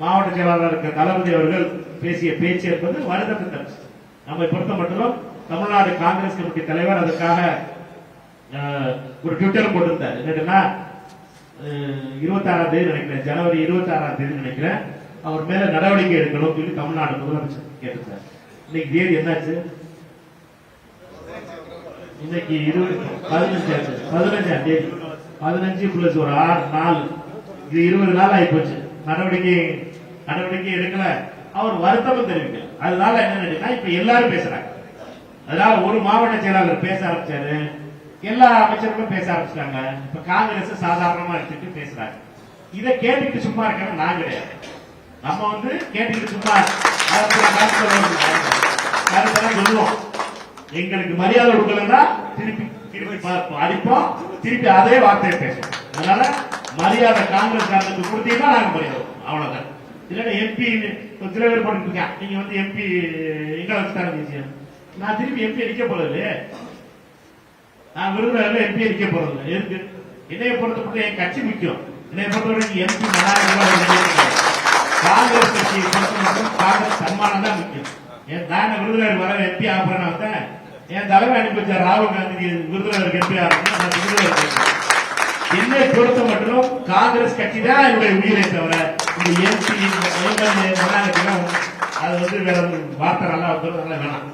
மாவட்ட செயலாளர் இருக்க தளபதி அவர்கள் பேசிய பேச்சு என்பது வருத்தத்தை நம்மை பொறுத்த மட்டும் தமிழ்நாடு காங்கிரஸ் கமிட்டி தலைவர் அதற்காக ஒரு ட்விட்டர் போட்டிருந்தார். என்னன்னா இருபத்தி ஆறாம் தேதி நினைக்கிறேன் ஜனவரி இருபத்தி ஆறாம் தேதி நினைக்கிறேன் அவர் மேல நடவடிக்கை எடுக்கணும் சொல்லி தமிழ்நாடு முதலமைச்சர் கேட்டிருந்தார். இன்னைக்கு தேதி என்னாச்சு? இன்னைக்கு இருபது பதினஞ்சாம் பதினஞ்சாம் தேதி. பதினஞ்சு பிளஸ் ஒரு ஆறு நாலு. இது இருபது நாள் ஆகி போச்சு. நடவடிக்கை நடவடிக்கை எடுக்கல. அவர் வருத்தமும் தெரிவிக்கல. அதனால என்ன நடக்குதுன்னா இப்ப எல்லாரும் பேசுறாங்க. அதனால ஒரு மாவட்ட செயலாளர் பேச ஆரம்பிச்சாரு. எல்லா அமைச்சர்களும் பேச ஆரம்பிச்சிட்டாங்க. இப்ப காங்கிரஸ் சாதாரணமா எடுத்துட்டு பேசுறாங்க இதை கேட்டுட்டு சும்மா இருக்காங்க நான் கிடையாது. நம்ம வந்து கேட்டுட்டு சும்மா சொல்லுவோம். எங்களுக்கு மரியாதை கொடுக்கலன்னா திருப்பி திருப்பி பார்ப்போம். அடிப்போம். திருப்பி அதே வார்த்தையை பேசுவோம். அதனால மரியாதை காங்கிரஸ் காரனுக்கு கொடுத்தீங்கன்னா நாங்க மரியாதை அவ்வளவுதான். இல்லைன்னா எம்பி சில பேர் போட்டுட்டு நீங்க வந்து எம்பி எங்க வச்சு விஷயம் நான் திரும்பி எம்பி அடிக்க போறது நான் விருதுநகர்ல எம்பி அடிக்க போறது எதுக்கு? என்னைய பொறுத்த என் கட்சி முக்கியம். என்னைய பொறுத்தவரைக்கும் எம்பி காங்கிரஸ் கட்சியை பொறுத்தவரைக்கும் மட்டும் காங்கிரஸ் சன்மானம் தான் முக்கியம். என் தான விருதுநகர் வர எம்பி ஆகிறேன் வந்தேன். என் தலைவர் அனுப்பி வச்ச ராகுல் காந்தி விருதுநகருக்கு எம்பி ஆகணும் நான் விருதுநகர் என்னை பொறுத்த காங்கிரஸ் கட்சி தான் என்னுடைய உயிரை தவிர இந்த எம்பி எம்எல்ஏ அது வந்து வேற வார்த்தை நல்லா வேணாம்.